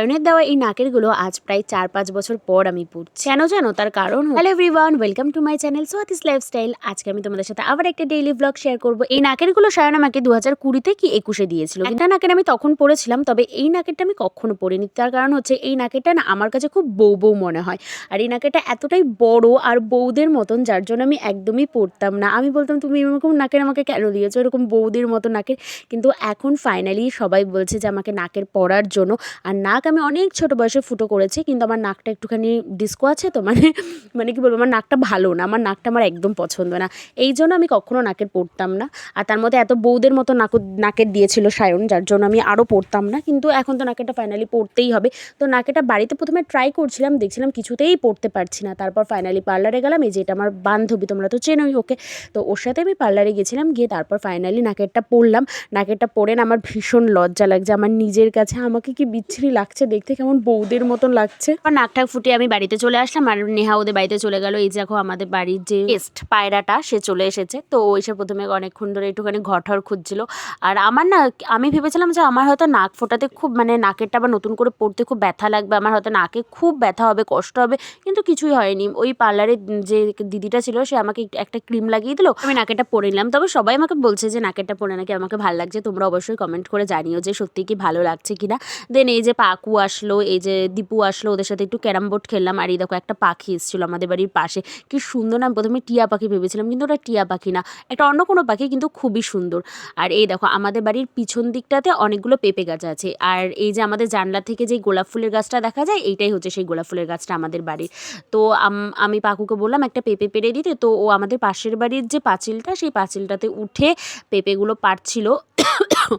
সায়নের দেওয়া এই নাকেরগুলো আজ প্রায় চার পাঁচ বছর পর আমি পড়ছি। কেন জানো? তার কারণ hello everyone welcome to my channel Swati's lifestyle আজকে আমি তোমাদের সাথে আবার একটা ডেইলি ব্লগ শেয়ার করব। এই নাকেরগুলো সায়ন আমাকে দু হাজার কুড়িতে কি একুশে দিয়েছিল? একটা নাকের আমি তখন পড়েছিলাম, তবে এই নাকেরটা আমি কখনো পড়িনি। তার কারণ হচ্ছে এই নাকেরটা না আমার কাছে খুব বউ বউ মনে হয়। আর এই নাকেরটা এতটাই বড় আর বৌদের মতন, যার জন্য আমি একদমই পড়তাম না। আমি বলতাম, তুমি এরকম নাকের আমাকে কেন দিয়েছ? এরকম বৌদির মতো নাকের? কিন্তু এখন ফাইনালি সবাই বলছে যে আমাকে নাকের পরার জন্য। আর নাক আমি অনেক ছোট বয়সে ফুটো করেছি, কিন্তু আমার নাকটা একটুখানি ডিস্কো আছে তো মানে মানে কি বলব, আমার নাকটা ভালো না, আমার নাকটা আমার একদম পছন্দ না। এই জন্য আমি কখনো নাকের পরতাম না। আর তার মধ্যে এত বৌদের মতো নাক, নাকের দিয়েছিল সায়ন, যার জন্য আমি আরও পরতাম না, কিন্তু এখন তো নাকেরটা ফাইনালি পরতেই হবে। তো নাকেটা বাড়িতে প্রথমে ট্রাই করছিলাম, দেখছিলাম কিছুতেই পরতে পারছি না। তারপর ফাইনালি পার্লারে গেলাম, এই যেটা আমার বান্ধবী, তোমরা তো চেনোই ওকে। তো ওর সাথে আমি পার্লারে গেছিলাম, গিয়ে তারপর ফাইনালি নাকেরটা পরলাম। নাকেরটা পরে না আমার ভীষণ লজ্জা লাগছে, আমার নিজের কাছে আমাকে কি বিচ্ছিরি লাগছে দেখতে কেমন বৌদের মতন লাগছে। আর নাকটা ফুটিয়ে আমি বাড়িতে চলে আসলাম, আর নেহা ওদের বাড়িতে চলে গেল। এই দেখো, আমাদের বাড়ির যে গেস্ট পায়রাটা, সে চলে এসেছে। তো ওই এসে প্রথমে অনেকক্ষণ ধরে একটুখানি ঘটর খুঁজছিল। আর আমার না, আমি ভেবেছিলাম যে আমার হয়তো নাক ফোটাতে খুব মানে নাকেরটা আবার নতুন করে পড়তে খুব ব্যথা লাগবে, আমার হয়তো নাকে খুব ব্যথা হবে, কষ্ট হবে, কিন্তু কিছুই হয়নি। ওই পার্লারে যে দিদিটা ছিল, সে আমাকে একটা ক্রিম লাগিয়ে দিল। আমি নাকেরটা পরে নিলাম। তবে সবাই আমাকে বলছে যে, নাকেরটা পরে নাকি আমাকে ভালো লাগছে, তোমরা অবশ্যই কমেন্ট করে জানিও যে সত্যি কি ভালো লাগছে কিনা। দেন এই যে পাকু আসলো, এই যে দীপু আসলো, ওদের সাথে একটু ক্যারাম বোর্ড খেললাম। আর এই দেখো, একটা পাখি এসেছিল আমাদের বাড়ির পাশে। কি সুন্দর না প্রথমে টিয়া পাখি ভেবেছিলাম, কিন্তু ওটা টিয়া পাখি না। একটা অন্য কোনো পাখি, কিন্তু খুবই সুন্দর। আর এই দেখো, আমাদের বাড়ির পিছন দিকটাতে অনেকগুলো পেঁপে গাছ আছে। আর এই যে আমাদের জানলা থেকে যে গোলাপ ফুলের গাছটা দেখা যায়, এইটাই হচ্ছে সেই গোলাপ ফুলের গাছটা আমাদের বাড়ির। তো আমি পাকুকে বললাম, একটা পেঁপে পেরে দিতে। তো ও আমাদের পাশের বাড়ির যে পাঁচিলটা, সেই পাঁচিলটাতে উঠে পেঁপেগুলো পাড়ছিল।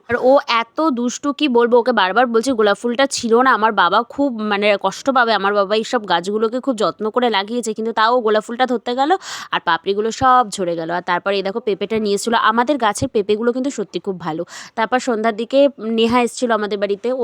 আর ও এত দুষ্টু কি বলব? ওকে বারবার বলছি, গোলাপ ফুলটা ছিল না, আমার বাবা খুব মানে কষ্ট পাবে, আমার বাবা এইসব গাছগুলোকে খুব যত্ন করে লাগিয়েছে, কিন্তু তাও গোলাপ ফুলটা ধরতে গেল আর পাপড়িগুলো সব ঝরে গেল। আর তারপর এই দেখো পেঁপেটা নিয়ে এসেছিল আমাদের গাছের পেঁপেগুলো কিন্তু সত্যি খুব ভালো। তারপর সন্ধ্যার দিকে নেহা এসেছিল আমাদের বাড়িতে। ও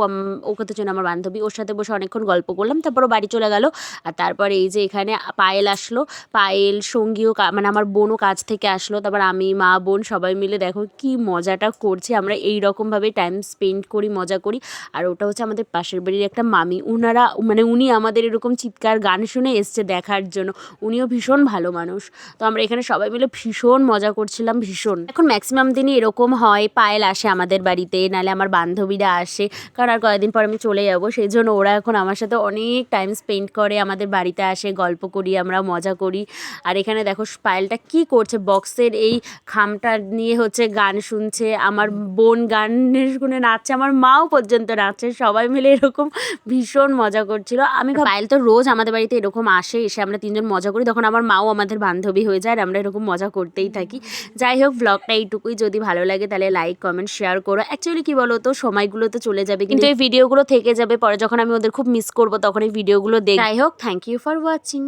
ওকে তো চেন আমার বান্ধবী। ওর সাথে বসে অনেকক্ষণ গল্প করলাম, তারপর ও বাড়ি চলে গেল। আর তারপর এই যে এখানে পায়েল আসলো। পায়েল, সঙ্গীও মানে আমার বোনও কাজ থেকে আসলো। তারপর আমি, মা, বোন সবাই মিলে দেখো কি মজাটা করছি। আমরা এই রকমভাবে টাইম স্পেন্ড করি, মজা করি। আর ওটা হচ্ছে আমাদের পাশের বাড়ির একটা মামি। উনারা মানে উনি আমাদের এরকম চিৎকার গান শুনে এসছে দেখার জন্য। উনিও ভীষণ ভালো মানুষ। তো আমরা এখানে সবাই মিলে ভীষণ মজা করছিলাম, ভীষণ। এখন ম্যাক্সিমাম দিনই এরকম হয়, পায়েল আসে আমাদের বাড়িতে, নাহলে আমার বান্ধবীরা আসে। কারণ আর কয়েকদিন পর আমি চলে যাব সেই জন্য ওরা এখন আমার সাথে অনেক টাইম স্পেন্ড করে, আমাদের বাড়িতে আসে, গল্প করি, আমরা মজা করি। আর এখানে দেখো পায়েলটা কি করছে বক্সের এই খামটা নিয়ে হচ্ছে গান শুনছে। আমার বোন গানের শুনে নাচছে আমার মাও পর্যন্ত নাচছে সবাই মিলে এরকম ভীষণ মজা করছিল। আমি পায়েল তো রোজ আমাদের বাড়িতে এরকম আসে এসে আমরা তিনজন মজা করি তখন আমার মাও আমাদের বান্ধবী হয়ে যায় আর আমরা এরকম মজা করতেই থাকি। যাই হোক ব্লগটা এইটুকুই যদি ভালো লাগে তাহলে লাইক কমেন্ট শেয়ার করো। অ্যাকচুয়ালি কি বলো তো সময়গুলো তো চলে যাবে কিন্তু এই ভিডিওগুলো থেকে যাবে পরে যখন আমি ওদের খুব মিস করব তখন এই ভিডিওগুলো দেখ যাই হোক থ্যাংক ইউ ফর ওয়াচিং